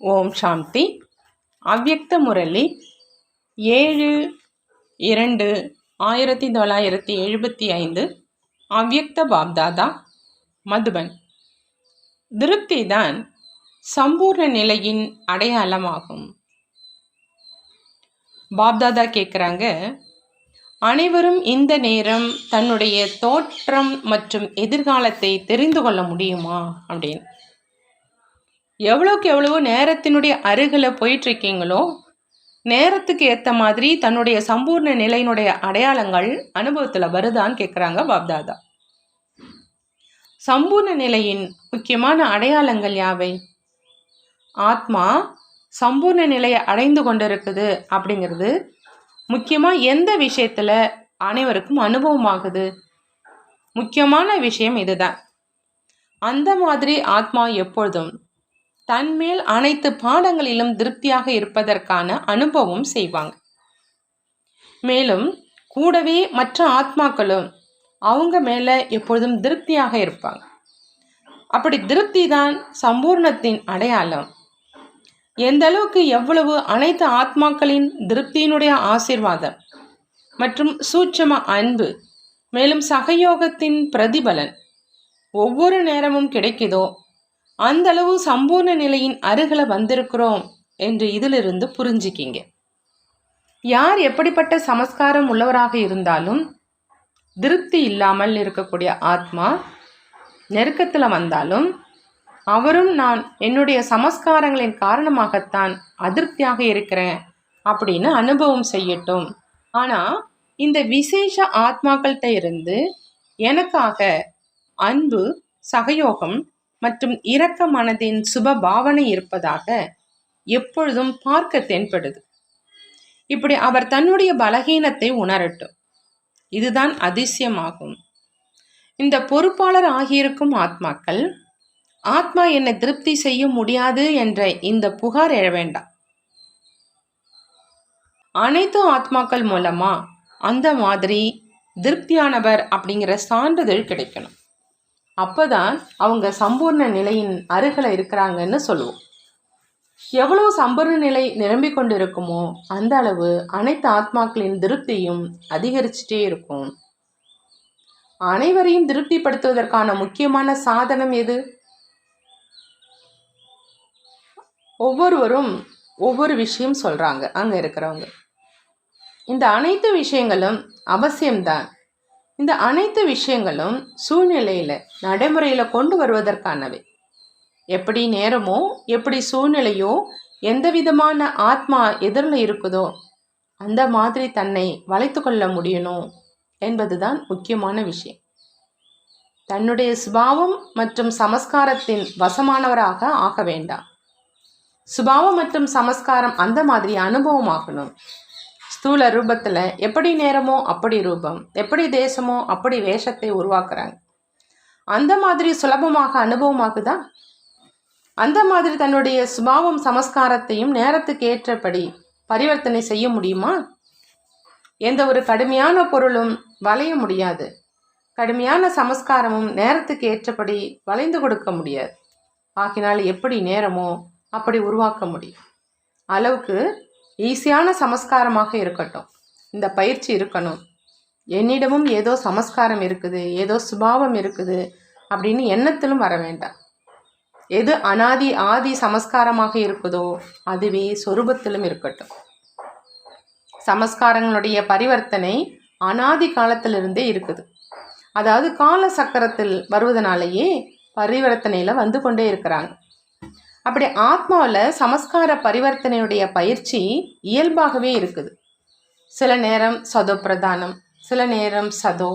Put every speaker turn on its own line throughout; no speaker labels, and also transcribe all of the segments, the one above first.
ஓம் சாந்தி. அவ்யக்த முரளி ஏழு இரண்டு ஆயிரத்தி தொள்ளாயிரத்தி எழுபத்தி ஐந்து. அவ்யக்த பாப்தாதா மதுபன். திருப்தி தான் சம்பூர்ண நிலையின் அடையாளமாகும். பாப்தாதா கேட்குறாங்க அனைவரும் இந்த நேரம் தன்னுடைய தோற்றம் மற்றும் எதிர்காலத்தை தெரிந்து கொள்ள முடியுமா? அப்படின்னு. எவ்வளோக்கு எவ்வளவோ நேரத்தினுடைய அருகில் போயிட்டுருக்கீங்களோ நேரத்துக்கு ஏற்ற மாதிரி தன்னுடைய சம்பூர்ண நிலையினுடைய அடையாளங்கள் அனுபவத்தில் வருதான்னு கேட்குறாங்க பாப்தாதா. சம்பூர்ண நிலையின் முக்கியமான அடையாளங்கள் யாவை? ஆத்மா சம்பூர்ண நிலையை அடைந்து கொண்டிருக்குது அப்படிங்கிறது முக்கியமாக எந்த விஷயத்தில் அனைவருக்கும் அனுபவமாகுது? முக்கியமான விஷயம் இதுதான். அந்த மாதிரி ஆத்மா எப்பொழுதும் தன்மேல் அனைத்து பாடங்களிலும் திருப்தியாக இருப்பதற்கான அனுபவம் செய்வாங்க. மேலும் கூடவே மற்ற ஆத்மாக்களும் அவங்க மேலே எப்பொழுதும் திருப்தியாக இருப்பாங்க. அப்படி திருப்தி தான் சம்பூர்ணத்தின் அடையாளம். எந்த அளவுக்கு எவ்வளவு அனைத்து ஆத்மாக்களின் திருப்தியினுடைய ஆசிர்வாதம் மற்றும் சூட்சம அன்பு மேலும் சகயோகத்தின் பிரதிபலன் ஒவ்வொரு நேரமும் கிடைக்குதோ அந்த அளவு சம்பூர்ண நிலையின் அருகில் வந்திருக்கிறோம் என்று இதிலிருந்து புரிஞ்சிக்கிங்க. யார் எப்படிப்பட்ட சமஸ்காரம் உள்ளவராக இருந்தாலும் திருப்தி இல்லாமல் இருக்கக்கூடிய ஆத்மா நெருக்கத்தில் வந்தாலும் அவரும் நான் என்னுடைய சமஸ்காரங்களின் காரணமாகத்தான் அதிருப்தியாக இருக்கிறேன் அப்படின்னு அனுபவம் செய்யட்டும். ஆனால் இந்த விசேஷ ஆத்மாக்கள்கிட்ட இருந்து எனக்காக அன்பு சகயோகம் மற்றும் இரக்க மனதின் சுப பாவனை இருப்பதாக எப்பொழுதும் பார்க்க தென்படுது. இப்படி அவர் தன்னுடைய பலகீனத்தை உணரட்டும். இதுதான் அதிசயமாகும். இந்த பொறுப்பாளர் ஆகியிருக்கும் ஆத்மாக்கள் ஆத்மா என்னை திருப்தி செய்ய முடியாது என்ற இந்த புகார் எழ வேண்டாம். அனைத்து ஆத்மாக்கள் மூலமா அந்த மாதிரி திருப்தியானவர் அப்படிங்கிற சான்றிதழ் கிடைக்கணும். அப்போதான் அவங்க சம்பூர்ண நிலையின் அருகில் இருக்கிறாங்கன்னு சொல்லுவோம். எவ்வளோ சம்பூர்ண நிலை நிரம்பிக் கொண்டு இருக்குமோ அந்த அளவு அனைத்து ஆத்மாக்களின் திருப்தியும் அதிகரிச்சுட்டே இருக்கும். அனைவரையும் திருப்திப்படுத்துவதற்கான முக்கியமான சாதனம் எது? ஒவ்வொருவரும் ஒவ்வொரு விஷயம் சொல்கிறாங்க அங்கே இருக்கிறவங்க. இந்த அனைத்து விஷயங்களும் அவசியம்தான். இந்த அனைத்து விஷயங்களும் சூழ்நிலையில் நடைமுறையில் கொண்டு வருவதற்கானவை. எப்படி நேரமோ எப்படி சூழ்நிலையோ எந்த விதமான ஆத்மா எதிரில் இருக்குதோ அந்த மாதிரி தன்னை வளைத்து கொள்ள முடியணும் என்பதுதான் முக்கியமான விஷயம். தன்னுடைய சுபாவம் மற்றும் சமஸ்காரத்தின் வசமானவராக ஆக வேண்டாம். சுபாவம் மற்றும் சமஸ்காரம் அந்த மாதிரி அனுபவமாகணும். ஸ்தூல ரூபத்தில் எப்படி நேரமோ அப்படி ரூபம் எப்படி தேசமோ அப்படி வேஷத்தை உருவாக்குறாங்க. அந்த மாதிரி சுலபமாக அனுபவமாகுதா? அந்த மாதிரி தன்னுடைய சுபாவம் சமஸ்காரத்தையும் நேரத்துக்கு ஏற்றபடி பரிவர்த்தனை செய்ய முடியுமா? எந்த ஒரு கடுமையான பொருளும் வளைய முடியாது. கடுமையான சமஸ்காரமும் நேரத்துக்கு ஏற்றபடி வளைந்து கொடுக்க முடியாது. ஆகினால் எப்படி நேரமோ அப்படி உருவாக்க முடியும். அளவுக்கு ஈஸியான சமஸ்காரமாக இருக்கட்டும். இந்த பயிற்சி இருக்கணும். என்னிடமும் ஏதோ சமஸ்காரம் இருக்குது ஏதோ சுபாவம் இருக்குது அப்படின்னு எண்ணத்திலும் வர வேண்டாம். எது அனாதி ஆதி சமஸ்காரமாக இருக்குதோ அதுவே சொரூபத்திலும் இருக்கட்டும். சமஸ்காரங்களுடைய பரிவர்த்தனை அனாதி காலத்திலிருந்தே இருக்குது. அதாவது கால சக்கரத்தில் வருவதனாலேயே பரிவர்த்தனையில் வந்து கொண்டே இருக்கிறாங்க. அப்படி ஆத்மாவில் சமஸ்கார பரிவர்த்தனையுடைய பயிற்சி இயல்பாகவே இருக்குது. சில நேரம் சதோ பிரதானம் சில நேரம் சதோ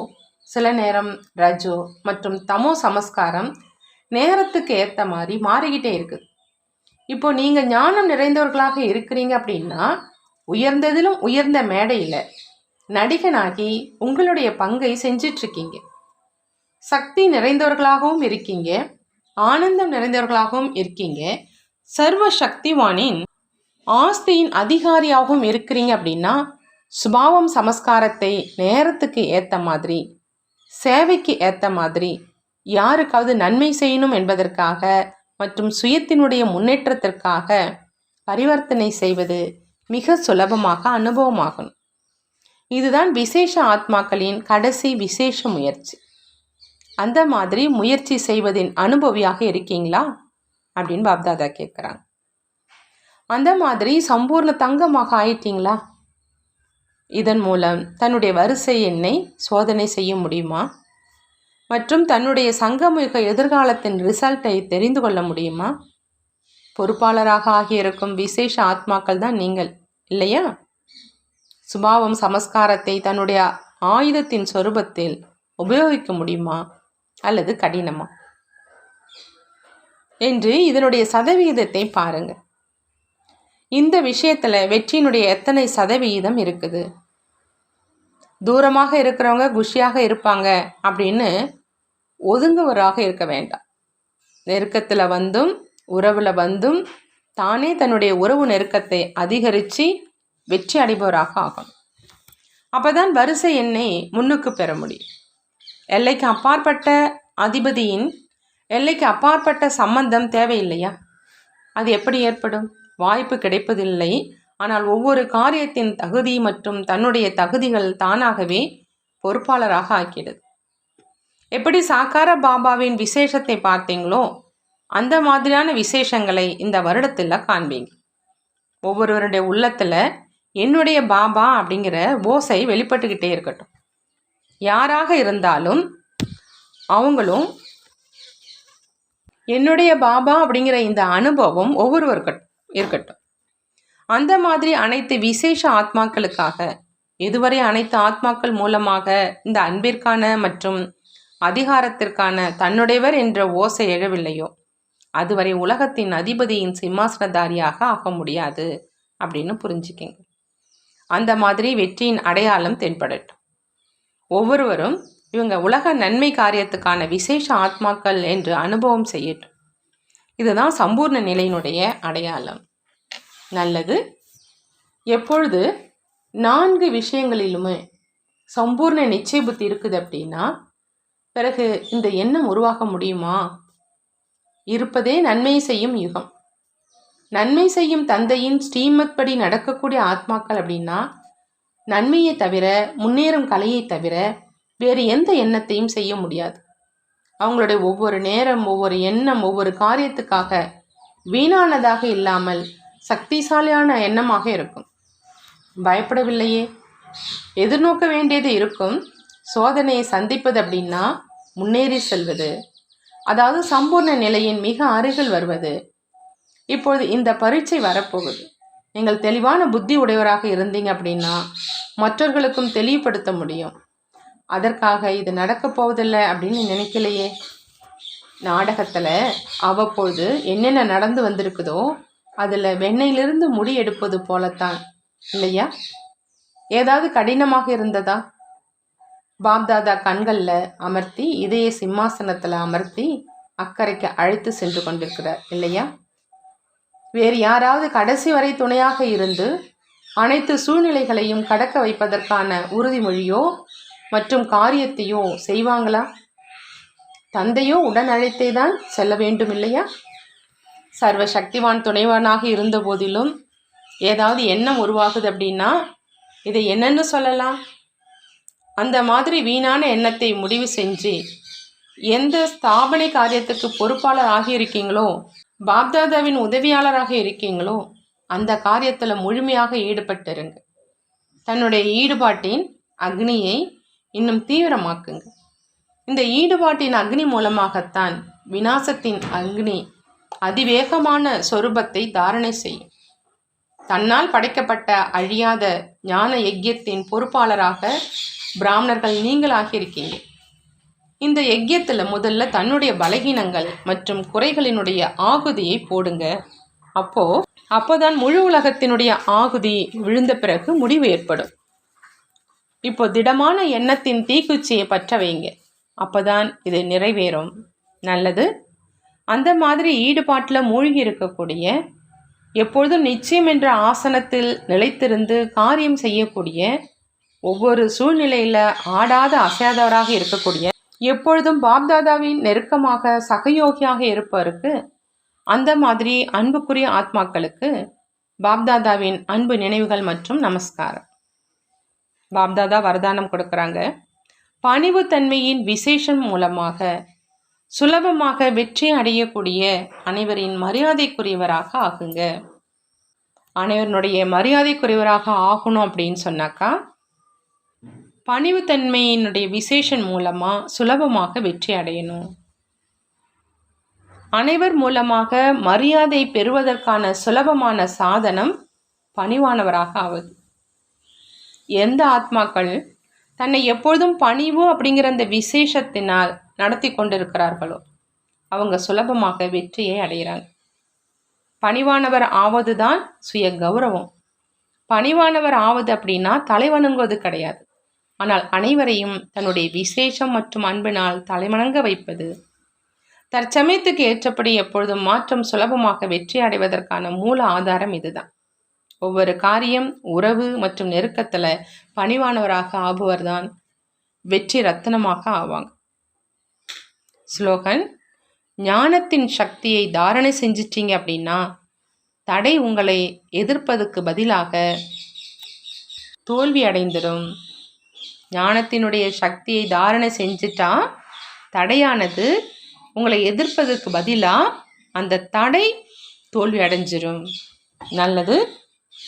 சில நேரம் ரஜோ மற்றும் தமோ சமஸ்காரம் நேரத்துக்கு ஏற்ற மாதிரி மாறிக்கிட்டே இருக்குது இப்போ நீங்கள் ஞானம் நிறைந்தவர்களாக இருக்கிறீங்க அப்படின்னா உயர்ந்ததிலும் உயர்ந்த மேடையில் நடிகனாகி உங்களுடைய பங்கை செஞ்சிட்ருக்கீங்க. சக்தி நிறைந்தவர்களாகவும் இருக்கீங்க ஆனந்தம் நிறைந்தவர்களாகவும் இருக்கீங்க சர்வ சக்திவானின் ஆஸ்தியின் அதிகாரியாகவும் இருக்கிறீங்க அப்படின்னா சுபாவம் சமஸ்காரத்தை நேரத்துக்கு ஏற்ற மாதிரி சேவைக்கு ஏற்ற மாதிரி யாருக்காவது நன்மை செய்யணும் என்பதற்காக மற்றும் சுயத்தினுடைய முன்னேற்றத்திற்காக பரிவர்த்தனை செய்வது மிக சுலபமாக அனுபவமாகும் இதுதான் விசேஷ ஆத்மாக்களின் கடைசி விசேஷ முயற்சி. அந்த மாதிரி முயற்சி செய்வதின் அனுபவியாக இருக்கீங்களா? அப்படின்னு பாப்தாதா கேட்குறாங்க அந்த மாதிரி சம்பூர்ண தங்கமாக ஆயிட்டீங்களா? இதன் மூலம் தன்னுடைய வரிசை எண்ணை சோதனை செய்ய முடியுமா? மற்றும் தன்னுடைய சங்கமிக எதிர்காலத்தின் ரிசல்ட்டை தெரிந்து கொள்ள முடியுமா? பொறுப்பாளராக ஆகியிருக்கும் விசேஷ ஆத்மாக்கள் தான் நீங்கள் இல்லையா? சுபாவம் சமஸ்காரத்தை தன்னுடைய ஆயுதத்தின் சொரூபத்தில் உபயோகிக்க முடியுமா? அல்லது கடினமா? என்று இதனுடைய சதவிகிதத்தை பாருங்கள் இந்த விஷயத்தில் வெற்றியினுடைய எத்தனை சதவிகிதம் இருக்குது? தூரமாக இருக்கிறவங்க குஷியாக இருப்பாங்க அப்படின்னு ஒதுங்குவராக இருக்க வேண்டாம். நெருக்கத்தில் வந்தும் உறவில் வந்தும் தானே தன்னுடைய உறவு நெருக்கத்தை அதிகரித்து வெற்றி அடைபவராக ஆகணும். அப்போ தான் வரிசை எண்ணை முன்னுக்கு பெற முடியும். எல்லைக்கு அப்பாற்பட்ட அதிபதியின் எல்லைக்கு அப்பாற்பட்ட சம்பந்தம் தேவையில்லையா? அது எப்படி ஏற்படும்? வாய்ப்பு கிடைப்பதில்லை. ஆனால் ஒவ்வொரு காரியத்தின் தகுதி மற்றும் தன்னுடைய தகுதிகள் தானாகவே பொறுப்பாளராக ஆக்கிடுது எப்படி சாக்கார பாபாவின் விசேஷத்தை பார்த்தீங்களோ அந்த மாதிரியான விசேஷங்களை இந்த வருடத்தில் காண்பீங்க. ஒவ்வொருவருடைய உள்ளத்தில் என்னுடைய பாபா அப்படிங்கிற ஓசை வெளிப்பட்டுக்கிட்டே இருக்கட்டும். யாராக இருந்தாலும் அவங்களும் என்னுடைய பாபா அப்படிங்கிற இந்த அனுபவம் ஒவ்வொருவருக்கும் இருக்கட்டும். அந்த மாதிரி அனைத்து விசேஷ ஆத்மாக்களுக்காக இதுவரை அனைத்து ஆத்மாக்கள் மூலமாக இந்த அன்பிற்கான மற்றும் அதிகாரத்திற்கான தன்னுடையவர் என்ற ஓசை எழவில்லையோ? அதுவரை உலகத்தின் அதிபதியின் சிம்மாசனதாரியாக ஆக முடியாது அப்படின்னு புரிஞ்சுக்கிங்க. அந்த மாதிரி வெற்றியின் அடையாளம் தென்படட்டும். ஒவ்வொருவரும் இவங்க உலக நன்மை காரியத்துக்கான விசேஷ ஆத்மாக்கள் என்று அனுபவம் செய்யட்டும். இதுதான் சம்பூர்ண நிலையினுடைய அடையாளம். நல்லது. எப்பொழுது நான்கு விஷயங்களிலுமே சம்பூர்ண நிச்சய புத்தி இருக்குது அப்படின்னா பிறகு இந்த எண்ணம் உருவாக முடியுமா? இருப்பதே நன்மை செய்யும் யுகம். நன்மை செய்யும் தந்தையின் ஸ்ரீமத் படி நடக்கக்கூடிய ஆத்மாக்கள் அப்படின்னா நன்மையை தவிர முன்னேறும் கலையை தவிர வேறு எந்த எண்ணத்தையும் செய்ய முடியாது. அவங்களுடைய ஒவ்வொரு நேரம் ஒவ்வொரு எண்ணம் ஒவ்வொரு காரியத்துக்காக வீணானதாக இல்லாமல் சக்திசாலியான எண்ணமாக இருக்கும். பயப்படவில்லையே? எதிர்நோக்க வேண்டியது இருக்கும். சோதனையை சந்திப்பது அப்படின்னா முன்னேறி செல்வது. அதாவது சம்பூர்ண நிலையின் மிக அருகில் வருவது. இப்பொழுது இந்த பரீட்சை வரப்போகுது. நீங்கள் தெளிவான புத்தி உடையவராக இருந்தீங்க அப்படின்னா மற்றவர்களுக்கும் தெளிவுபடுத்த முடியும். அதற்காக இது நடக்கப் போவதில்லை அப்படின்னு நினைக்கலையே? நாடகத்தில் அவ்வப்போது என்னென்ன நடந்து வந்திருக்குதோ அதில் வெண்ணெயிலிருந்து முடி எடுப்பது போலத்தான் இல்லையா? ஏதாவது கடினமாக இருந்ததா? பாப்தாதா கண்களில் அமர்த்தி இதய சிம்மாசனத்தில் அமர்த்தி அக்கறைக்கு அழைத்து சென்று கொண்டிருக்கிறார் இல்லையா? வேறு யாராவது கடைசி வரை துணையாக இருந்து அனைத்து சூழ்நிலைகளையும் கடக்க வைப்பதற்கான உறுதிமொழியோ மற்றும் காரியத்தையும் செய்வாங்களா? தந்தையும் உடன் அழைத்தே தான் செல்ல வேண்டும் இல்லையா சர்வ சக்திவான் துணைவனாக இருந்த போதிலும் ஏதாவது எண்ணம் உருவாகுது அப்படின்னா இதை என்னன்னு சொல்லலாம்? அந்த மாதிரி வீணான எண்ணத்தை முடிவு செஞ்சு எந்த ஸ்தாபனை காரியத்துக்கு பொறுப்பாளர் ஆகியிருக்கீங்களோ பாப்தாதாவின் உதவியாளராக இருக்கீங்களோ அந்த காரியத்தில் முழுமையாக ஈடுபட்டிருங்க. தன்னுடைய ஈடுபாட்டின் அக்னியை இன்னும் தீவிரமாக்குங்க. இந்த ஈடுபாட்டின் அக்னி மூலமாகத்தான் வினாசத்தின் அக்னி அதிவேகமான சொரூபத்தை தாரணை செய்யும். தன்னால் படைக்கப்பட்ட அழியாத ஞான யஜ்யத்தின் பொறுப்பாளராக பிராமணர்கள் நீங்களாக இருக்கீங்க இந்த யஜ்யத்தில் முதல்ல தன்னுடைய பலகீனங்கள் மற்றும் குறைகளினுடைய ஆகுதியை போடுங்க. அப்போ அப்போதான் முழு உலகத்தினுடைய ஆகுதி விழுந்த பிறகு முடிவு ஏற்படும். இப்போ திடமான எண்ணத்தின் தீக்குச்சியை பற்ற வைங்க அப்போதான் இது நிறைவேறும். நல்லது. அந்த மாதிரி ஈடுபாட்டில் மூழ்கி இருக்கக்கூடிய எப்பொழுதும் நிச்சயம் என்ற ஆசனத்தில் நிலைத்திருந்து காரியம் செய்யக்கூடிய ஒவ்வொரு சூழ்நிலையில் ஆடாத அசையாதவராக இருக்கக்கூடிய எப்பொழுதும் பாப்தாதாவின் நெருக்கமாக சகயோகியாக இருப்பவருக்கு அந்த மாதிரி அன்புக்குரிய ஆத்மாக்களுக்கு பாப்தாதாவின் அன்பு நினைவுகள் மற்றும் நமஸ்காரம். பாப்தாதா வரதானம் கொடுக்குறாங்க. பணிவுத்தன்மையின் விசேஷம் மூலமாக சுலபமாக வெற்றி அடையக்கூடிய அனைவரின் மரியாதைக்குரியவராக ஆகுங்க. அனைவருடைய மரியாதைக்குரியவராக ஆகணும் அப்படின்னு சொன்னாக்கா பணிவுத்தன்மையினுடைய விசேஷன் மூலமாக சுலபமாக வெற்றி அடையணும். அனைவர் மூலமாக மரியாதை பெறுவதற்கான சுலபமான சாதனம் பணிவானவராக ஆவது எந்த ஆத்மாக்கள் தன்னை எப்பொழுதும் பணிவு அப்படிங்கிற அந்த விசேஷத்தினால் நடத்தி கொண்டிருக்கிறார்களோ அவங்க சுலபமாக வெற்றியை அடைகிறாங்க. பணிவானவர் ஆவது தான் சுய கௌரவம். பணிவானவர் ஆவது அப்படின்னா தலைவணங்குவது கிடையாது. ஆனால் அனைவரையும் தன்னுடைய விசேஷம் மற்றும் அன்பினால் தலைவணங்க வைப்பது தற்சமயத்துக்கு ஏற்றபடி எப்பொழுதும் மாற்றம் சுலபமாக வெற்றி அடைவதற்கான மூல ஆதாரம் இதுதான். ஒவ்வொரு காரியம் உறவு மற்றும் நெருக்கத்தில் பணிவானவராக ஆபுவர்தான் வெற்றி ரத்தனமாக ஆவாங்க. ஸ்லோகன் ஞானத்தின் சக்தியை தாரணை செஞ்சிட்டீங்க அப்படின்னா தடை உங்களை எதிர்ப்பதுக்கு பதிலாக தோல்வி அடைந்துடும். ஞானத்தினுடைய சக்தியை தாரணை செஞ்சுட்டா தடையானது உங்களை எதிர்ப்பதற்கு பதிலாக அந்த தடை தோல்வி அடைஞ்சிரும். நல்லது.